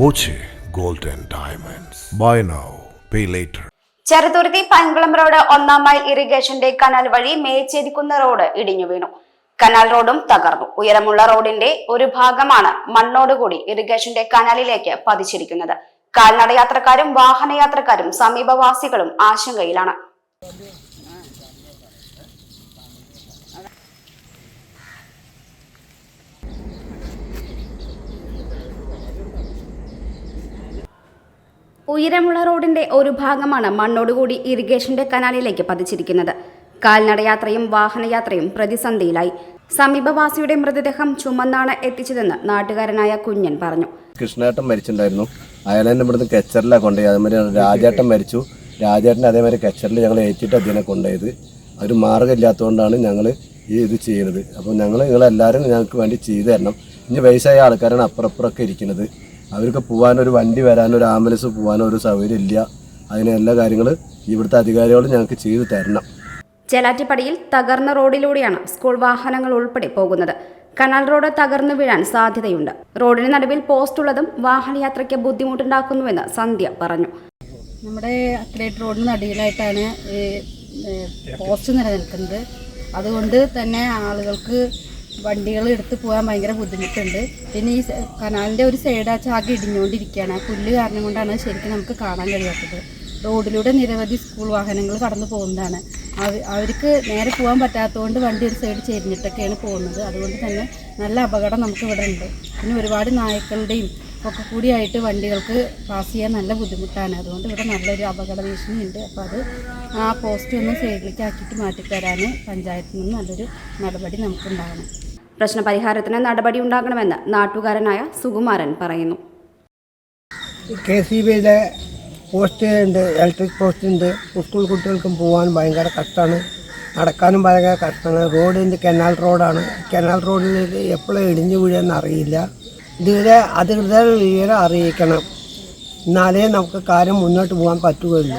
Boche gold and diamonds. Buy now pay later. Cheruthuruthy Pankulam road ഒന്നാം mile ഇറിഗേഷന്റെ canal വഴി മേച്ചേരിക്കുന്ന road ഇടിഞ്ഞു വീണു. കനാൽ റോഡും തകർന്നു. ഉയരമുള്ള റോഡിന്റെ ഒരു ഭാഗമാണ് മണ്ണോടുകൂടി ഇറിഗേഷന്റെ കനാലിലേക്ക് പതിച്ചിരിക്കുന്നത്. കാൽനടയാത്രക്കാരും വാഹനയാത്രക്കാരും സമീപവാസികളും ആശങ്കയിലാണ്. ഉയരമുള്ള റോഡിന്റെ ഒരു ഭാഗമാണ് മണ്ണോടുകൂടി ഇറിഗേഷന്റെ കനാലിലേക്ക് പതിച്ചിരിക്കുന്നത്. കാൽനടയാത്രയും വാഹനയാത്രയും പ്രതിസന്ധിയിലായി. സമീപവാസിയുടെ മൃതദേഹം ചുമന്നാണ് എത്തിച്ചതെന്ന് നാട്ടുകാരനായ കുഞ്ഞൻ പറഞ്ഞു. കൃഷ്ണേട്ടൻ മരിച്ചിട്ടുണ്ടായിരുന്നു. അയാളെ കെച്ചറിലാണ് കൊണ്ടുപോയി അതേമാതിരി രാജേട്ടൻ മരിച്ചു. രാജേട്ടൻ അതേമാതിരി കെച്ചറിൽ ഞങ്ങൾ ഏറ്റിട്ട് അതിനെ കൊണ്ടുപോയത്. ഒരു മാർഗമില്ലാത്തതുകൊണ്ടാണ് ഞങ്ങൾ ഈ ഇത് ചെയ്യുന്നത് അപ്പോൾ ഞങ്ങൾ നിങ്ങളെല്ലാവരും ഞങ്ങൾക്ക് വേണ്ടി ചെയ്തു തരണം. ഇനി വയസ്സായ ആൾക്കാരാണ് അപ്പുറപ്പുറമൊക്കെ ഇരിക്കുന്നത്. അവർക്ക് പോകാനൊരു വണ്ടി വരാനൊരു ഒരു ആംബുലൻസ് പോകാനോ ഒരു സൗകര്യം ഇല്ല അതിന് എല്ലാ കാര്യങ്ങൾ ഇവിടുത്തെ അധികാരികൾ ഞങ്ങൾക്ക് ചെയ്തു തരണം. ചെലാറ്റിപ്പടിയിൽ തകർന്ന റോഡിലൂടെയാണ് സ്കൂൾ വാഹനങ്ങൾ ഉൾപ്പെടെ പോകുന്നത്. കനാൽ റോഡ് തകർന്നു വീഴാൻ സാധ്യതയുണ്ട്. റോഡിന് നടുവിൽ പോസ്റ്റ് ഉള്ളതും വാഹനയാത്രയ്ക്ക് ബുദ്ധിമുട്ടുണ്ടാക്കുന്നുവെന്ന് സന്ധ്യ പറഞ്ഞു. നമ്മുടെ അത്ലേറ്റ് റോഡിന് നടുവിലായിട്ടാണ് ഈ പോസ്റ്റ് നിലനിൽക്കുന്നത്. അതുകൊണ്ട് തന്നെ ആളുകൾക്ക് വണ്ടികൾ എടുത്ത് പോകാൻ ഭയങ്കര ബുദ്ധിമുട്ടുണ്ട്. പിന്നെ ഈ കനാലിന്റെ ഒരു സൈഡ് ആ ചാകി ഇടിഞ്ഞുകൊണ്ടിരിക്കുകയാണ്. ആ പുല്ല് കാരണം കൊണ്ടാണ് ശരിക്കും നമുക്ക് കാണാൻ കഴിയാത്തത്. റോഡിലൂടെ നിരവധി സ്കൂൾ വാഹനങ്ങൾ കടന്നു പോകുന്നതാണ്. അവ- അവർക്ക് നേരെ പോകാൻ പറ്റാത്തതുകൊണ്ട് വണ്ടി ഒരു സൈഡ് ചെരിഞ്ഞിട്ടൊക്കെയാണ് പോകുന്നത്. അതുകൊണ്ട് തന്നെ നല്ല അപകടം നമുക്ക് ഇവിടെ ഉണ്ട്. പിന്നെ ഒരുപാട് നായ്ക്കളുടെയും ഒക്കെ കൂടിയായിട്ട് വണ്ടികൾക്ക് പാസ് ചെയ്യാൻ നല്ല ബുദ്ധിമുട്ടാണ്. അതുകൊണ്ട് ഇവിടെ നല്ലൊരു അപകട ഭീഷണി ഉണ്ട് അപ്പോൾ അത് ആ പോസ്റ്റ് ഒന്ന് സൈഡിലേക്ക് ആക്കിയിട്ട് മാറ്റിത്തരാൻ പഞ്ചായത്തിൽ നിന്ന് നല്ലൊരു നടപടി നമുക്കുണ്ടാകണം പ്രശ്നപരിഹാരത്തിന് നടപടി ഉണ്ടാകണമെന്ന് നാട്ടുകാരനായ സുകുമാരൻ പറയുന്നു. കെ സി ബിയുടെ പോസ്റ്റ് ഉണ്ട് ഇലക്ട്രിക് പോസ്റ്റ് ഉണ്ട്. സ്കൂൾ കുട്ടികൾക്കും പോകാൻ ഭയങ്കര കഷ്ടമാണ്. നടക്കാനും ഭയങ്കര കഷ്ടമാണ്. റോഡിന്റെ കനാൽ റോഡാണ് കനാൽ റോഡിൽ എപ്പോഴും ഇടിഞ്ഞു വീഴുമെന്ന് അറിയില്ല. ഇതുവരെ അധികൃതർ വിവരം അറിയിക്കണം. എന്നാലേ നമുക്ക് കാര്യം മുന്നോട്ട് പോകാൻ പറ്റുകയുള്ളൂ.